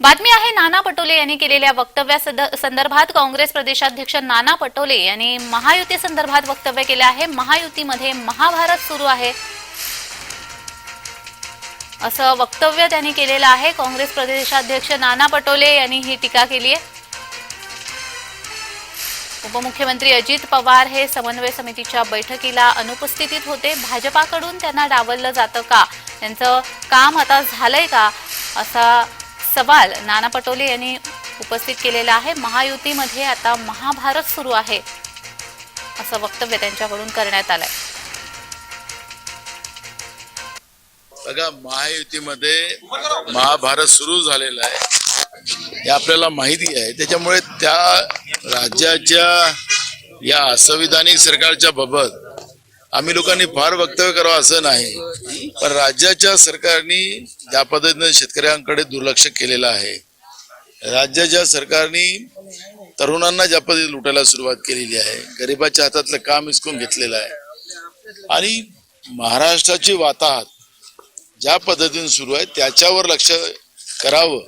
बातमी आहे नाना पटोले यांनी केलेल्या वक्तव्या सद- संदर्भात काँग्रेस प्रदेशाध्यक्ष नाना पटोले यांनी महायुती संदर्भात वक्तव्य केले आहे. महायुतीमध्ये महाभारत सुरू आहे. असं वक्तव्य त्यांनी केलेलं आहे. काँग्रेस प्रदेशाध्यक्ष नाना पटोले यांनी ही टीका केली आहे. उपमुख्यमंत्री अजित पवार हे समन्वय समितीच्या बैठकीला अनुपस्थितीत होते. भाजपाकडून त्यांना डावललं जातं का? त्यांचं काम आता झालंय का? असा सवाल नाना पटोले यांनी उपस्थित केलेला आहे. महायुतीमध्ये आता महाभारत सुरू आहे असं वक्तव्य त्यांच्याकडून करण्यात आलंय. बघा महायुतीमध्ये महाभारत सुरू झालेला आहे. हे आपल्याला माहिती आहे. त्याच्यामुळे त्या राज्याच्या या असंविधानिक सरकारच्या बाबत आम्ही लोकांनी फार वक्तव्य करावं असं नाही. पण राज्याच्या सरकारने ज्या पद्धतीने शेतकऱ्यांकडे दुर्लक्ष केलेलं आहे राज्याच्या सरकारने तरुणांना ज्या पद्धतीने लुटायला सुरुवात केलेली आहे गरिबाच्या हातातलं काम हिसकून घेतलेलं आहे आणि महाराष्ट्राची वाताहत ज्या पद्धतीने सुरू आहे त्याच्यावर लक्ष करावं